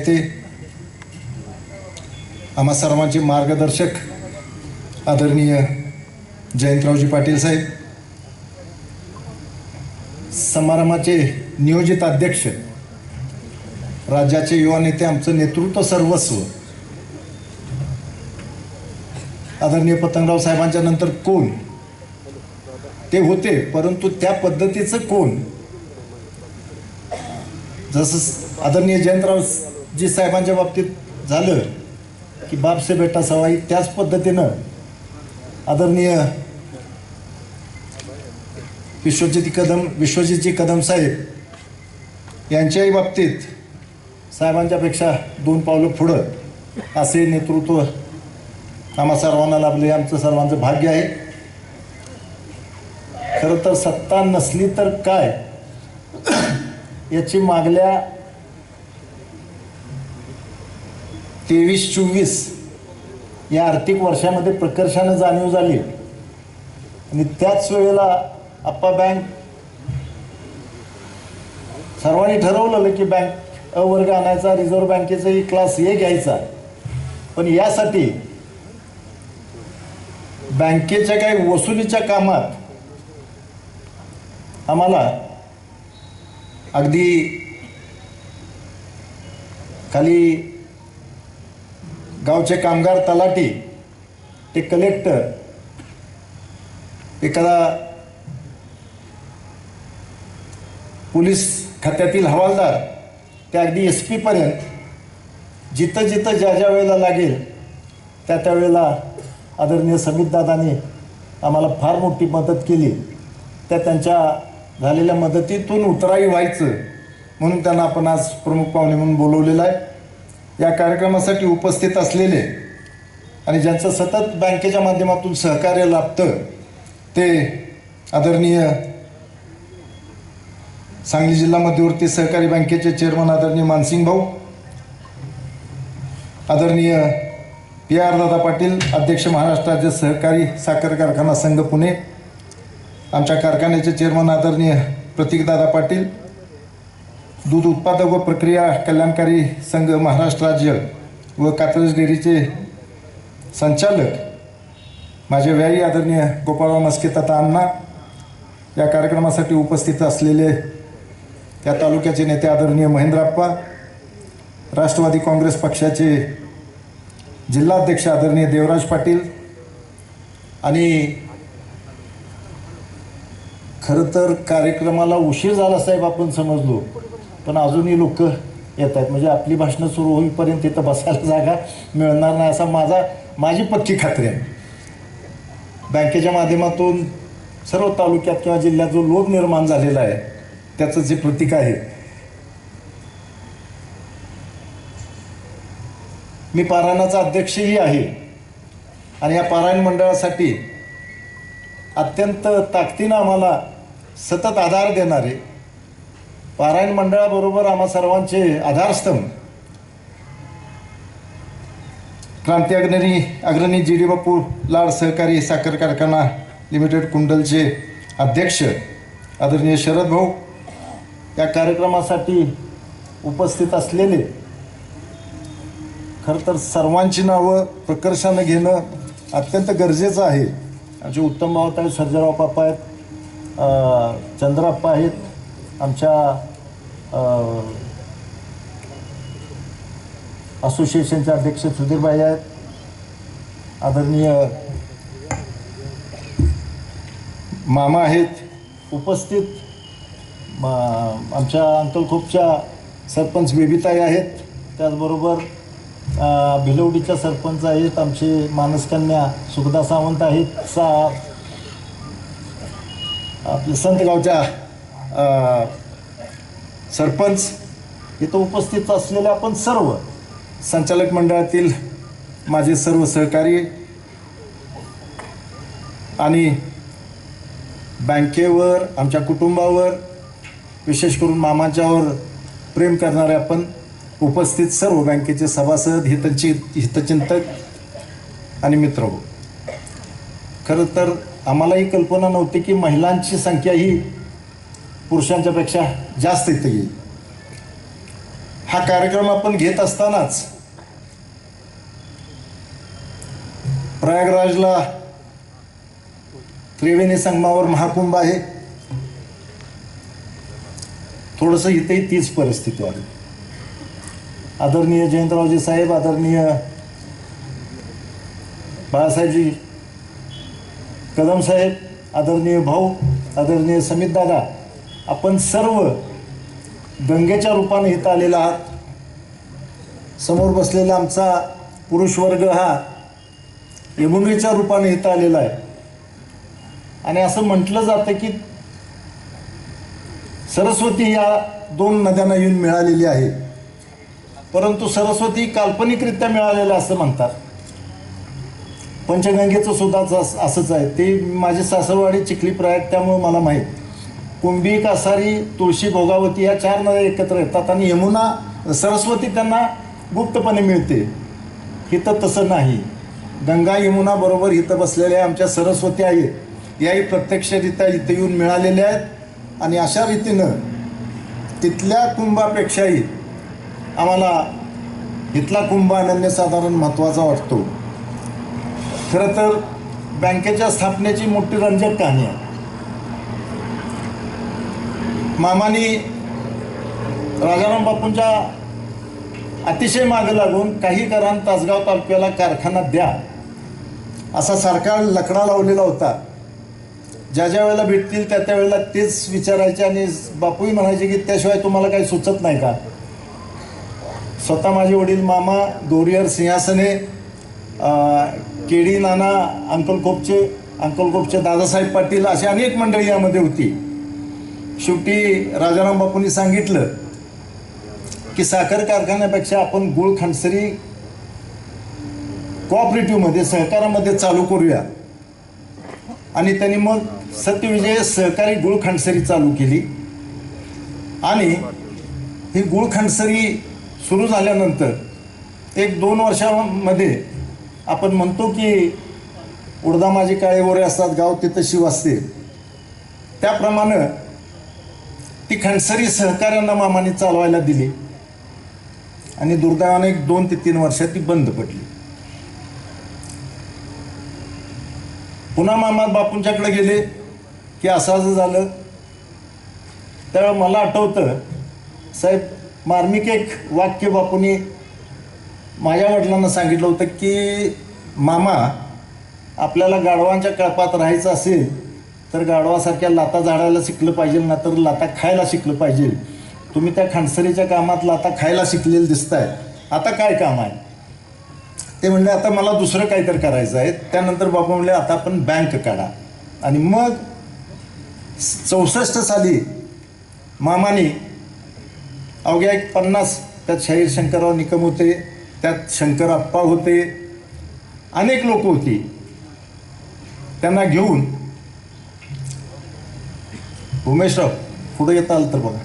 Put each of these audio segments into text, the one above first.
नेते आम्हा सर्वांचे मार्गदर्शक आदरणीय जयंतरावजी पाटील साहेब. समारंभाचे नियोजित अध्यक्ष राज्याचे युवा नेते आमचं नेतृत्व सर्वस्व. आदरणीय पतंगराव साहेबांच्या नंतर कोण? ते होते परंतु त्या पद्धतीचं कोण? जसं आदरणीय जयंतराव जे साहेबांच्या बाबतीत झालं की बापसे बेटा सवाई त्याच पद्धतीनं आदरणीय विश्वजित कदम विश्वजितजी कदम साहेब यांच्याही बाबतीत साहेबांच्यापेक्षा दोन पावलं पुढं असे नेतृत्व आम्हा सर्वांना लाभले. आमचं सर्वांचं भाग्य आहे. खरं तर सत्ता नसली तर काय? याची मागल्या तेवीस चोवीस या आर्थिक वर्षामध्ये प्रकर्षानं जाणीव झाली. आणि त्याच वेळेला आप्पा बँक सर्वांनी ठरवलेलं की बँक अवर्ग आणायचा रिझर्व्ह बँकेचाही क्लास ए घ्यायचा. पण यासाठी बँकेच्या काही वसुलीच्या कामात आम्हाला अगदी खाली गावचे कामगार तलाठी ते कलेक्टर एखादा पोलीस खात्यातील हवालदार ते अगदी एस पीपर्यंत जिथं जिथं ज्या ज्या वेळेला लागेल त्या त्या वेळेला आदरणीय समितदादांनी आम्हाला फार मोठी मदत केली. त्या त्यांच्या झालेल्या मदतीतून उतराई व्हायचं म्हणून त्यांना आपण आज प्रमुख पाहुणे म्हणून बोलवलेलं आहे. या कार्यक्रमासाठी उपस्थित असलेले आणि ज्यांचं सतत बँकेच्या माध्यमातून सहकार्य लाभतं ते आदरणीय सांगली जिल्हा मध्यवर्ती सहकारी बँकेचे चेअरमन आदरणीय मानसिंग भाऊ आदरणीय पी आर दादा पाटील अध्यक्ष महाराष्ट्र राज्य सहकारी साखर कारखाना संघ पुणे आमच्या कारखान्याचे चेअरमन आदरणीय प्रतीकदादा पाटील दूध उत्पादक व प्रक्रिया कल्याणकारी संघ महाराष्ट्र राज्य व कात्रज डेअरीचे संचालक माझे व्यायी आदरणीय गोपाळराव मस्के तथा अण्णा या कार्यक्रमासाठी उपस्थित असलेले त्या तालुक्याचे नेते आदरणीय महेंद्रप्पा राष्ट्रवादी काँग्रेस पक्षाचे जिल्हाध्यक्ष आदरणीय देवराज पाटील आणि खरं तर कार्यक्रमाला उशीर झाला साहेब आपण समजलो. पण अजूनही लोक येत आहेत. म्हणजे आपली भाषणं सुरू होईपर्यंत तिथं बसायला जागा मिळणार नाही असा माझा माझी पक्की खात्री आहे. बँकेच्या माध्यमातून सर्व तालुक्यात किंवा जिल्ह्यात जो लोभ निर्माण झालेला आहे त्याचं जे प्रतीक आहे मी पारायणाचा अध्यक्षही आहे. आणि या पारायण मंडळासाठी अत्यंत ताकदीनं आम्हाला सतत आधार देणारे पारायण मंडळाबरोबर आम्हा सर्वांचे आधारस्तंभ. क्रांती अग्रणी अग्रणी जी डी बापू लाड सहकारी साखर कारखाना लिमिटेड कुंडलचे अध्यक्ष आदरणीय शरद भाऊ या कार्यक्रमासाठी उपस्थित असलेले खरं तर सर्वांची नावं प्रकर्षानं घेणं अत्यंत गरजेचं आहे. आमचे उत्तम भावत आहेत सर्जराव पापा आहेत चंद्राप्पा आहेत आमच्या असोसिएशनचे अध्यक्ष सुधीरबाई आहेत. आदरणीय मामा आहेत. उपस्थित आमच्या अंकलखोपच्या सरपंच बेबीताई आहेत. त्याचबरोबर भिलवडीच्या सरपंच आहेत. आमचे मानसकन्या सुखदा सावंत आहेत. सा आपले संतगावच्या सरपंच इथं उपस्थित असलेले आपण सर्व संचालक मंडळातील माझे सर्व सहकारी आणि बँकेवर आमच्या कुटुंबावर विशेष करून मामाच्यावर प्रेम करणारे आपण उपस्थित सर्व बँकेचे सभासद हितचि हितचिंतक आणि मित्र हो. खरं तर आम्हालाही कल्पना नव्हती की महिलांची संख्या ही पुरुषांच्यापेक्षा जास्त इथं येईल. हा कार्यक्रम आपण घेत असतानाच प्रयागराजला त्रिवेणी संगमावर महाकुंभ आहे. थोडंसं इथेही तीच परिस्थिती आहे. आदरणीय जयंतरावजी साहेब आदरणीय बाळासाहेबजी कदम साहेब आदरणीय भाऊ आदरणीय समित दादा आपण सर्व गंगेच्या रूपाने इथं आलेला आहात. समोर बसलेला आमचा पुरुष वर्ग हा यमुनेच्या रूपाने इथं आलेला आहे. आणि असं म्हटलं जातं की सरस्वती या दोन नद्यांना येऊन मिळालेली आहे. परंतु सरस्वती काल्पनिकरित्या मिळालेलं असं म्हणतात. पंचगंगेचं सुद्धा असंच आहे. ते माझे सासरवाडी चिखली प्रयाग त्यामुळे मला माहीत. कुंभी कासारी तुळशी भोगावती या चार नद्या एकत्र येतात आणि यमुना सरस्वती त्यांना गुप्तपणे मिळते. इथं तसं नाही. गंगा यमुना बरोबर इथं बसलेल्या आमच्या सरस्वती आहेत. याही प्रत्यक्षरित्या इथं येऊन मिळालेल्या आहेत. आणि अशा रीतीनं तिथल्या कुंभापेक्षाही आम्हाला इथला कुंभ अनन्यसाधारण महत्त्वाचा वाटतो. खरं तर बँकेच्या स्थापनेची मोठी रंजक कहाणी आहे. मामानी राजाराम बापूंच्या अतिशय मागं लागून काही करान तासगाव तालुक्याला कारखाना द्या असा सारखा लकडा लावलेला होता. ज्या ज्या वेळेला भेटतील त्या त्या वेळेला तेच विचारायचे आणि बापूही म्हणायचे की त्याशिवाय तुम्हाला काही सुचत नाही का? स्वतः माझे वडील मामा दोरियर सिंहासने केडी नाना अंकल कोपचे अंकल कोपचे दादासाहेब पाटील अशी अनेक मंडळी यामध्ये होती. शेवटी राजाराम बापूंनी सांगितलं की साखर कारखान्यापेक्षा आपण गुळ खंडसरी कोऑपरेटिव्हमध्ये सहकारामध्ये चालू करूया. आणि त्यांनी मग सत्यविजय सहकारी गुळ खंडसरी चालू केली. आणि ही गुळ खंडसरी सुरू झाल्यानंतर एक दोन वर्षामध्ये आपण म्हणतो की उडदा माझी काळे वरे असतात गाव तिथं शिव असते. त्याप्रमाणे ती खंडसरी सहकाऱ्यांना मामाने चालवायला दिली. आणि दुर्दैवाने एक दोन ते तीन वर्षात ती बंद पडली. पुन्हा मामा बापूंच्याकडे गेले की असं असं झालं. त्यावेळेला मला आठवतं साहेब मार्मिक एक वाक्य बापूंनी माझ्या वडिलांना सांगितलं होतं की मामा आपल्याला गाढवांच्या कळपात राहायचं असेल तर गाढवासारख्या लाता झाडायला शिकलं पाहिजे ना तर लाता खायला शिकलं पाहिजे. तुम्ही त्या खंडसरीच्या कामात लाता खायला शिकलेलं दिसताय. आता काय काम आहे? ते म्हणले आता मला दुसरं काहीतरी करायचं आहे. त्यानंतर बाबा म्हणले आता आपण बँक काढा. आणि मग चौसष्ट साली मामाने अवघ्या एक पन्नास त्यात शाहीर शंकरराव निकम होते त्यात शंकर अप्पा होते अनेक लोक होती. त्यांना घेऊन उमेशराव पुढे येता आलं तर बघा.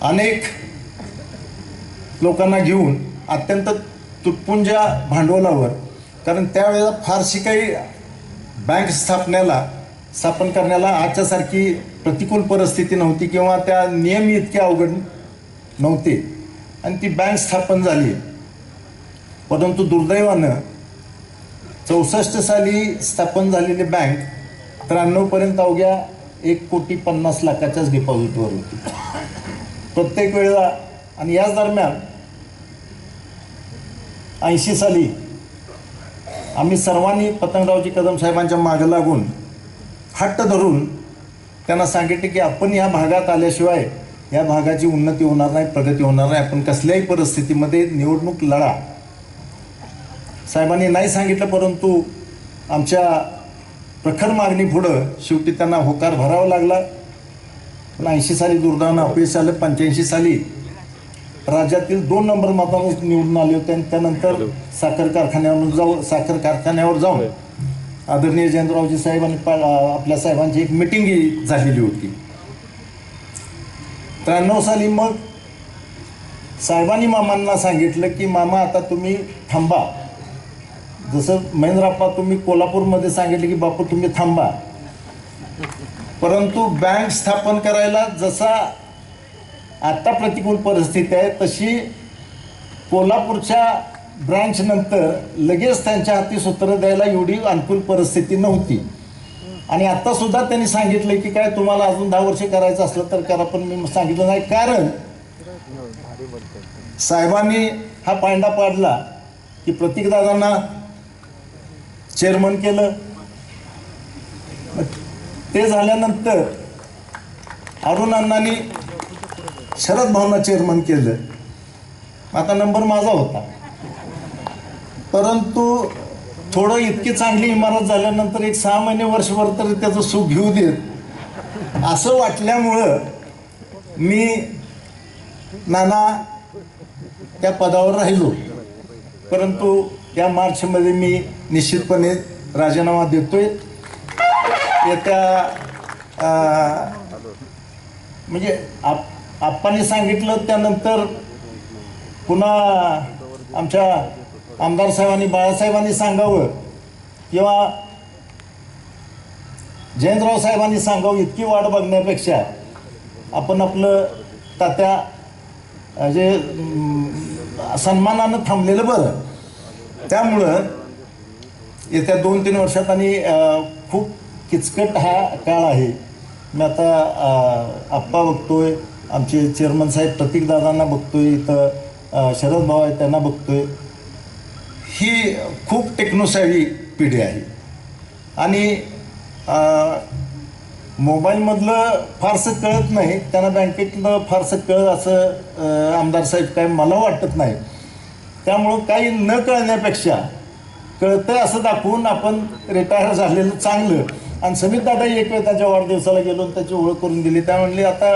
अनेक लोकांना घेऊन अत्यंत तुटपुंज्या भांडवलावर कारण त्यावेळेला फारशी काही बँक स्थापण्याला स्थापन करण्याला आजच्यासारखी प्रतिकूल परिस्थिती नव्हती किंवा त्या नियम इतके अवघड नव्हते. आणि ती बँक स्थापन झाली. परंतु दुर्दैवानं चौसष्ट साली स्थापन झालेली बँक त्र्याण्णवपर्यंत अवघ्या एक कोटी पन्नास लाखाच्याच डिपॉझिटवर होती. प्रत्येक वेळेला आणि याच दरम्यान ऐंशी साली आम्ही सर्वांनी पतंगरावजी कदम साहेबांच्या मागं लागून हट्ट धरून त्यांना सांगितले की आपण या भागात आल्याशिवाय या भागाची उन्नती होणार नाही प्रगती होणार नाही. आपण कसल्याही परिस्थितीमध्ये निवडणूक लढा. साहेबांनी नाही सांगितलं परंतु आमच्या प्रखर मागणी पुढं शेवटी त्यांना होकार भरावा लागला. पण ऐंशी साली दुर्दैवानं अपयश आलं पंच्याऐंशी साली राज्यातील दोन नंबर मतांवर निवडून आले होते आणि त्यानंतर साखर कारखान्यावर जाऊ साखर कारखान्यावर जाऊन आदरणीय जयंतरावजी साहेब आणि पा- आपल्या साहेबांची एक मिटिंग झालेली होती. त्र्याण्णव साली मग साहेबांनी मामांना सांगितलं की मामा आता तुम्ही थांबा. जसं महेंद्रप्पा तुम्ही कोल्हापूरमध्ये सांगितलं की बापू तुम्ही थांबा. परंतु बँक स्थापन करायला जसा आत्ता प्रतिकूल परिस्थिती आहे तशी कोल्हापूरच्या ब्रँचनंतर लगेच त्यांच्या हाती सूत्र द्यायला एवढी अनुकूल परिस्थिती नव्हती. आणि आत्तासुद्धा त्यांनी सांगितलं की काय तुम्हाला अजून दहा वर्ष करायचं असलं तर करा पण मी सांगितलं नाही. कारण साहेबांनी हा पांडा पाडला की प्रतीकदादांना चेअरमन केलं. ते झाल्यानंतर अरुण अण्णांनी शरद भावना चेअरमन केलं. आता नंबर माझा होता. परंतु थोडं इतकी चांगली इमारत झाल्यानंतर एक सहा महिने वर्षभर तरी त्याचं सुख घेऊ देत. असं वाटल्यामुळं मी नाना त्या पदावर राहिलो. परंतु या मार्चमध्ये मी निश्चितपणे राजीनामा देतोय. येत्या म्हणजे आप आप्पांनी सांगितलं त्यानंतर पुन्हा आमच्या आमदार साहेबांनी बाळासाहेबांनी सांगावं. किंवा जयंतराव साहेबांनी सांगावं इतकी वाट बघण्यापेक्षा आपण आपलं तात्या जे सन्मानानं थांबलेलं बरं. त्यामुळं येत्या दोन तीन वर्षात आणि खूप किचकट हा काळ आहे. मी आता आप्पा बघतोय आमचे चेअरमन साहेब प्रतीकदादांना बघतोय इथं शरद भाऊ आहेत त्यांना बघतोय. ही खूप टेक्नोसावी पिढी आहे. आणि मोबाईलमधलं फारसं कळत नाही त्यांना बँकेतलं फारसं कळत असं आमदार साहेब काय मला वाटत नाही. त्यामुळं काही न कळण्यापेक्षा कळतंय असं दाखवून आपण रिटायर झालेलं चांगलं. आणि समित दादा एक वेळ त्याच्या वाढदिवसाला गेलो आणि त्याची ओळख करून दिली. त्या म्हणली आता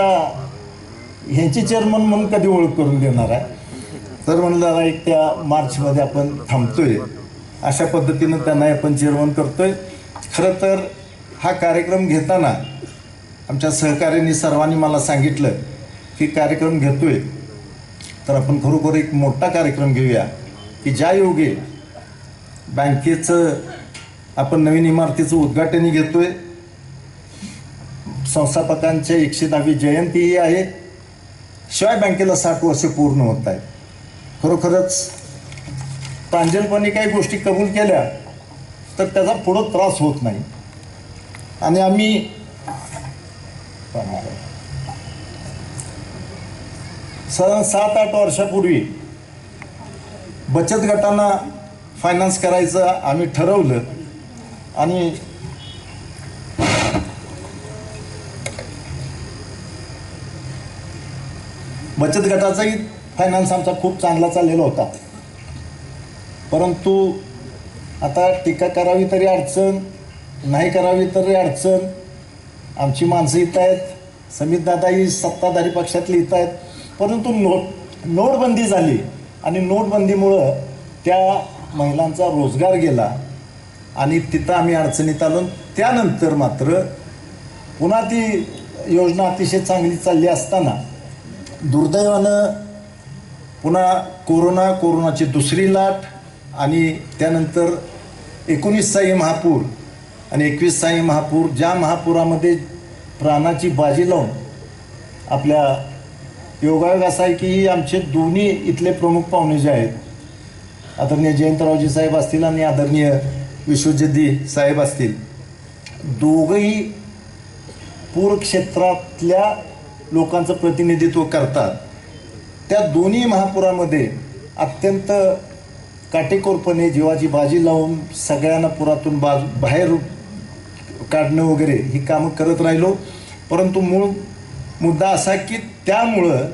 ह्यांची चेअरमन म्हणून कधी ओळख करून देणार आहे? तर म्हणलं एक त्या मार्चमध्ये आपण थांबतोय. अशा पद्धतीनं त्यांना आपण चेअरमन करतोय. खरं तर हा कार्यक्रम घेताना आमच्या सहकार्यांनी सर्वांनी मला सांगितलं की कार्यक्रम घेतोय. तर आपण खरोखर एक मोठा कार्यक्रम घेऊया. की ज्या योगे बँकेचं आपण नवीन इमारतीचं उद्घाटनही घेतोय. संस्थापकांच्या एकशे दहावी जयंतीही आहे. शिवाय बँकेला साठ वर्ष पूर्ण होत आहे खरोखरच प्रांजलपणे काही गोष्टी कबूल केल्या तर त्याचा पुढं त्रास होत नाही. आणि आम्ही साधारण सात आठ वर्षापूर्वी बचत गटांना फायनान्स करायचं आम्ही ठरवलं. आणि बचत गटाचाही फायनान्स आमचा खूप चांगला चाललेला होता. परंतु आता टीका करावी तरी अडचण नाही करावी तरी अडचण. आमची माणसं इथं आहेत. समितदादाही सत्ताधारी पक्षातली इथं आहेत. परंतु नोट नोटबंदी झाली. आणि नोटबंदीमुळं त्या महिलांचा रोजगार गेला आणि तिथं आम्ही अडचणीत आलो. त्यानंतर मात्र पुन्हा ती योजना अतिशय चांगली चालली असताना दुर्दैवानं पुन्हा कोरोना कोरोनाची दुसरी लाट आणि त्यानंतर एकोणीसाई महापूर आणि एकवीसचाही महापूर ज्या महापुरामध्ये प्राणाची बाजी लावून आपल्या योगायोग असा आहे की आमचे दोन्ही इथले प्रमुख पाहुणे जे आहेत आदरणीय जयंतरावजी साहेब असतील आणि आदरणीय विश्वजिद्दी साहेब असतील. दोघंही पूर क्षेत्रातल्या लोकांचं प्रतिनिधित्व करतात. त्या दोन्ही महापुरामध्ये अत्यंत काटेकोरपणे जीवाची बाजी लावून सगळ्यांना पुरातून बाजू बाहेर काढणं वगैरे ही कामं करत राहिलो. परंतु मूळ मुद्दा असा की त्यामुळं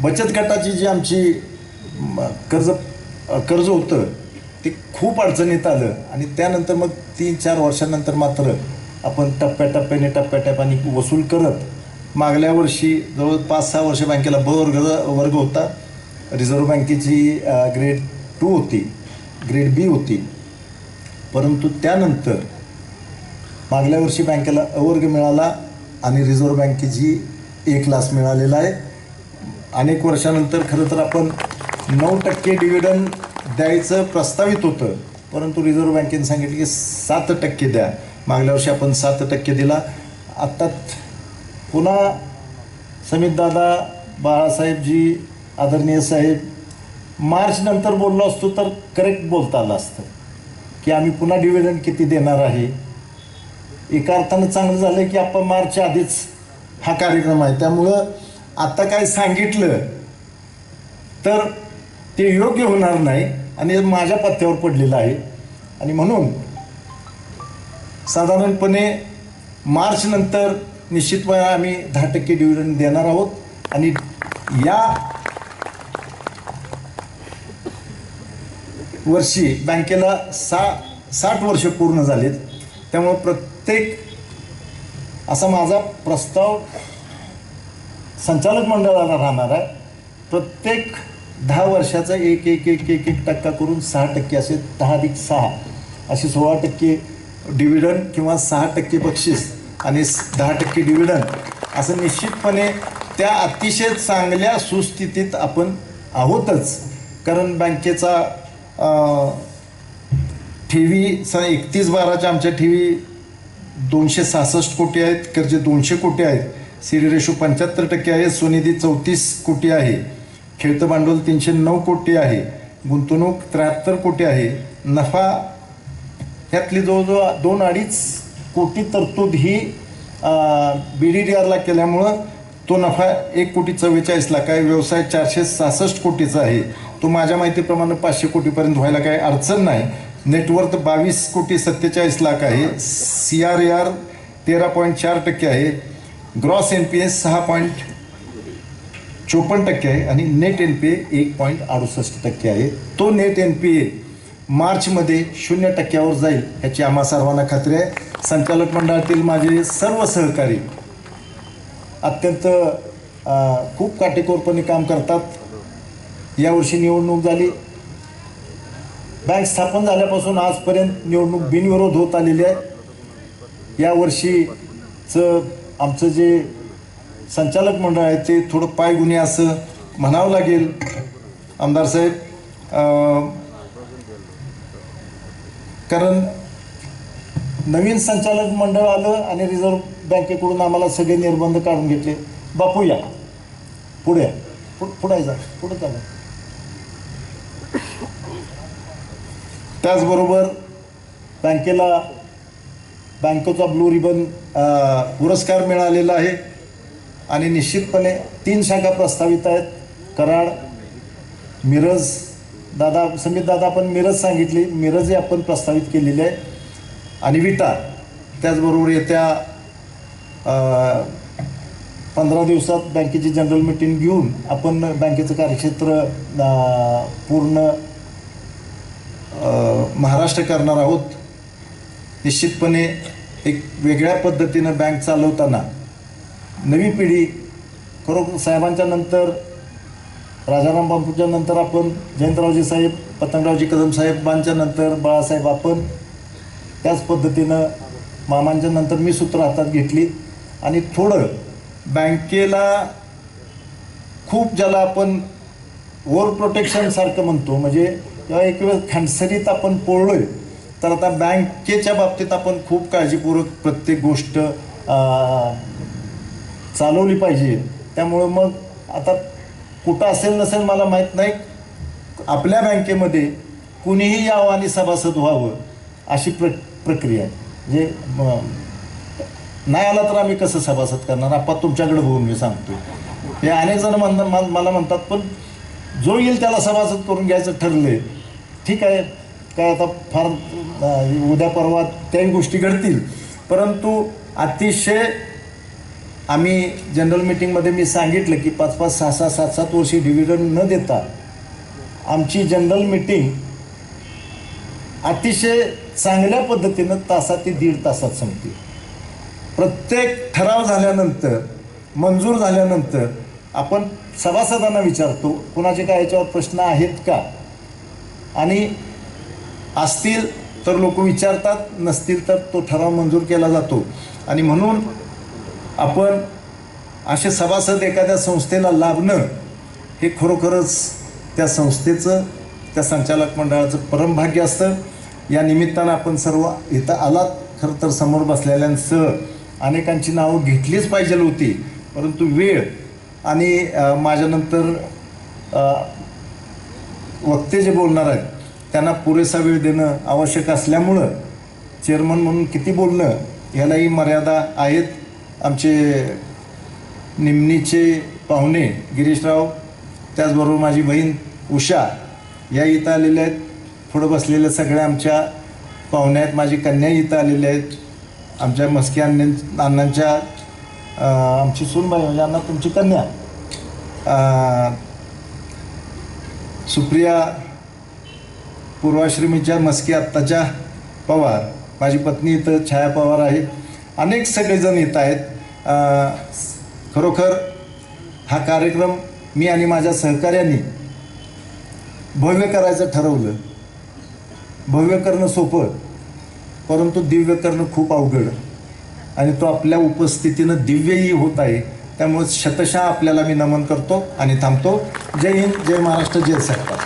बचत गटाची जी आमची कर्ज कर्ज होतं ते खूप अडचणीत आलं. आणि त्यानंतर मग तीन चार वर्षानंतर मात्र आपण टप्प्याटप्प्याने टप्प्याटप्प्याने वसूल करत मागल्या वर्षी जवळ पाच सहा वर्ष बँकेला ब वर्ग वर्ग होता. रिझर्व्ह बँकेची ग्रेड टू होती ग्रेड बी होती. परंतु त्यानंतर मागल्या वर्षी बँकेला अवर्ग मिळाला आणि रिझर्व्ह बँकेची ए क्लास मिळालेला आहे. अनेक वर्षानंतर खरं तर आपण नऊ टक्के डिव्हिडंड द्यायचं प्रस्तावित होतं. परंतु रिझर्व्ह बँकेने सांगितलं की सात टक्के द्या. मागल्या वर्षी आपण सात टक्के दिला. आत्ता पुन्हा समितदादा बाळासाहेबजी आदरणीय साहेब मार्च नंतर बोललो असतो तर करेक्ट बोलता आलं असतं की आम्ही पुन्हा डिव्हिडंड किती देणार आहे? एका अर्थानं चांगलं झालं की आपण मार्चच्या आधीच हा कार्यक्रम आहे. त्यामुळं आता काय सांगितलं तर ते योग्य होणार नाही आणि माझ्या पत्त्यावर पडलेलं आहे. आणि म्हणून साधारणपणे मार्चनंतर निश्चितपणे आम्ही दहा टक्के डिव्हिडंड देणार आहोत. आणि या वर्षी बँकेला सा साठ वर्ष पूर्ण झालीत. त्यामुळं प्रत्येक असा माझा प्रस्ताव संचालक मंडळाला राहणार आहे. प्रत्येक दहा वर्षाचा एक एक एक एक एक टक्का करून सहा टक्के असे दहा अधिक सहा असे सोळा टक्के डिव्हिडंड किंवा सहा टक्के बक्षीस आणि दहा टक्के डिव्हिडंड असं निश्चितपणे त्या अतिशय चांगल्या सुस्थितीत आपण आहोतच. कारण बँकेचा ठेवी स एकतीस बाराच्या आमच्या ठेवी दोनशे सहासष्ट कोटी आहेत कर्जे दोनशे कोटी आहेत. सी रेशो पंच्याहत्तर टक्के आहे स्वनिधी चौतीस कोटी आहे. खेळतं भांडवल तीनशे नऊ कोटी आहे. गुंतवणूक त्र्याहत्तर कोटी आहे. नफा ह्यातली जवळजवळ दोन अडीच कोटी तरतूद ही बी डी डी आरला केल्यामुळं तो नफा एक कोटी चव्वेचाळीस लाख आहे. व्यवसाय चारशे सहासष्ट कोटीचा आहे. तो माझ्या माहितीप्रमाणे पाचशे कोटीपर्यंत व्हायला काही अडचण नाही. नेटवर्थ बावीस कोटी सत्तेचाळीस लाख आहे. सी आर ए आर तेरा पॉईंट चार टक्के आहे. ग्रॉस एन पी एस सहा पॉईंट चोपन्न टक्के आहे आणि नेट एन पी ए एक पॉईंट अडुसष्ट टक्के आहे. तो नेट एन पी ए मार्चमध्ये शून्य टक्क्यावर जाईल याची आम्हा सर्वांना खात्री आहे. संचालक मंडळातील माझे सर्व सहकारी अत्यंत खूप काटेकोरपणे काम करतात. यावर्षी निवडणूक झाली. बँक स्थापन झाल्यापासून आजपर्यंत निवडणूक बिनविरोध होत आलेली आहे. यावर्षीचं आमचं जे संचालक मंडळ आहे ते थोडं पायगुन्हे असं म्हणावं लागेल. आमदार साहेब कारण नवीन संचालक मंडळ आलं आणि रिझर्व्ह बँकेकडून आम्हाला सगळे निर्बंध काढून घेतले. बापू या पुढे या. पु- पुढे जा पुढे चाला त्याचबरोबर बँकेला बँकेचा ब्लू रिबन पुरस्कार मिळालेला आहे. आणि निश्चितपणे तीन शाखा प्रस्तावित आहेत. कराड मिरज दादा समित दादा आपण मिरज सांगितली. मिरजही आपण प्रस्तावित केलेली आहे. आणि विटा त्याचबरोबर येत्या पंधरा दिवसात बँकेची जनरल मिटिंग घेऊन आपण बँकेचं कार्यक्षेत्र पूर्ण महाराष्ट्र करणार आहोत. निश्चितपणे एक वेगळ्या पद्धतीनं बँक चालवताना नवी पिढी खरोखर साहेबांच्या नंतर राजाराम बापूच्या नंतर आपण जयंतरावजी साहेब पतंगरावजी कदम साहेबांच्या नंतर बाळासाहेब आपण त्याच पद्धतीनं मामांच्या नंतर मी सूत्र हातात घेतली. आणि थोडं बँकेला खूप ज्याला आपण ओव्हर प्रोटेक्शनसारखं म्हणतो म्हणजे किंवा एक वेळ खंडसरीत आपण पोळलो आहे तर आता बँकेच्या बाबतीत आपण खूप काळजीपूर्वक प्रत्येक गोष्ट चालवली पाहिजे. त्यामुळं मग आता कुठं असेल नसेल मला माहीत नाही. आपल्या बँकेमध्ये कुणीही यावं आणि सभासद व्हावं अशी प्र प्रक्रिया आहे. म्हणजे नाही आला तर आम्ही कसं सभासद करणार? आपण तुमच्याकडे बघून मी सांगतो हे अनेक जण म्हणतात मला म्हणतात पण जो येईल त्याला सभासद करून घ्यायचं ठरले ठीक आहे. काय आता फार उद्या परवा त्याही गोष्टी घडतील. परंतु अतिशय आम्ही जनरल मिटिंगमध्ये मी सांगितलं की पाच पाच सहा सहा सात सात वर्षी डिव्हिडंड न देता आमची जनरल मिटिंग अतिशय चांगल्या पद्धतीनं तासात ते दीड तासात संपते. प्रत्येक ठराव झाल्यानंतर मंजूर झाल्यानंतर आपण सभासदांना विचारतो कुणाचे काय याच्यावर प्रश्न आहेत का? आणि असतील तर लोक विचारतात नसतील तर तो ठराव मंजूर केला जातो. आणि म्हणून आपण असे सभासद एखाद्या संस्थेला लाभणं हे खरोखरच त्या संस्थेचं त्या संचालक मंडळाचं परमभाग्य असतं. या निमित्तानं आपण सर्व इथं आलात. खरं तर समोर बसलेल्यांसह अनेकांची नावं घेतलीच पाहिजे होती. परंतु वेळ आणि माझ्यानंतर वक्ते जे बोलणार आहेत त्यांना पुरेसा वेळ देणं आवश्यक असल्यामुळं चेअरमन म्हणून किती बोलणं ह्यालाही मर्यादा आहेत. आमचे निमणीचे पाहुणे गिरीशराव त्याचबरोबर माझी बहीण उषा या इथं आलेल्या आहेत. पुढं बसलेल्या सगळ्या आमच्या पाहुण्या आहेत. माझी कन्या इथं आलेल्या आहेत. आमच्या मस्की अण्णां अण्णांच्या आमची सूनबाई म्हणजे अण्णा तुमची कन्या. सुप्रिया पूर्वाश्रमीच्या मस्की आत्ताच्या पवार. माझी पत्नी इथं छाया पवार आहे. अनेक सगळेजण येत आहेत. खरोखर हा कार्यक्रम मी आणि माझ्या सहकाऱ्यांनी भव्य करायचं ठरवलं. भव्य करणं सोपं परंतु दिव्य करणं खूप अवघड आणि तो आपल्या उपस्थितीनं दिव्यही होत आहे. त्यामुळे शतशः आपल्याला मी नमन करतो आणि थांबतो. जय हिंद जय महाराष्ट्र जय सरकार